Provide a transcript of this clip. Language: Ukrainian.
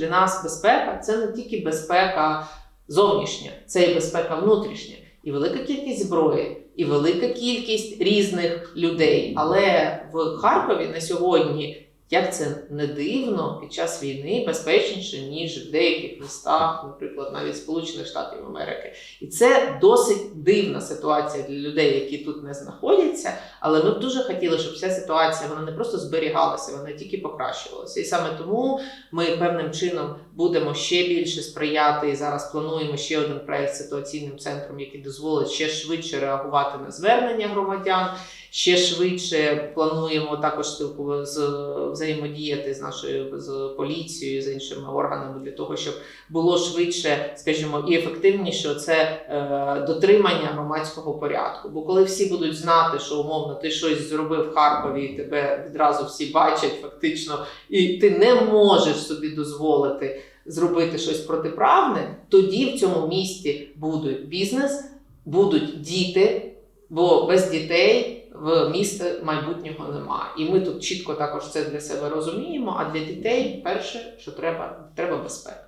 Для нас безпека це не тільки безпека зовнішня, це і безпека внутрішня, і велика кількість зброї, і велика кількість різних людей. Але в Харкові на сьогодні, як це не дивно, під час війни безпечніше ніж в деяких містах, наприклад, навіть Сполучених Штатів Америки. І це досить дивна ситуація для людей, які тут не знаходяться. Але ми б дуже хотіли, щоб ця ситуація вона не просто зберігалася, вона тільки покращувалася. І саме тому ми певним чином будемо ще більше сприяти і зараз плануємо ще один проект з ситуаційним центром, який дозволить ще швидше реагувати на звернення громадян. Ще швидше плануємо також з взаємодіяти з нашою з поліцією, з іншими органами для того, щоб було швидше, скажімо, і ефективніше це е, дотримання громадського порядку. Бо коли всі будуть знати, що умовно ти щось зробив в Харкові, і тебе відразу всі бачать, фактично, і ти не можеш собі дозволити зробити щось протиправне, тоді в цьому місті буде бізнес, будуть діти, бо без дітей. В міста майбутнього нема, і ми тут чітко також це для себе розуміємо. А для дітей перше, що треба, треба безпека.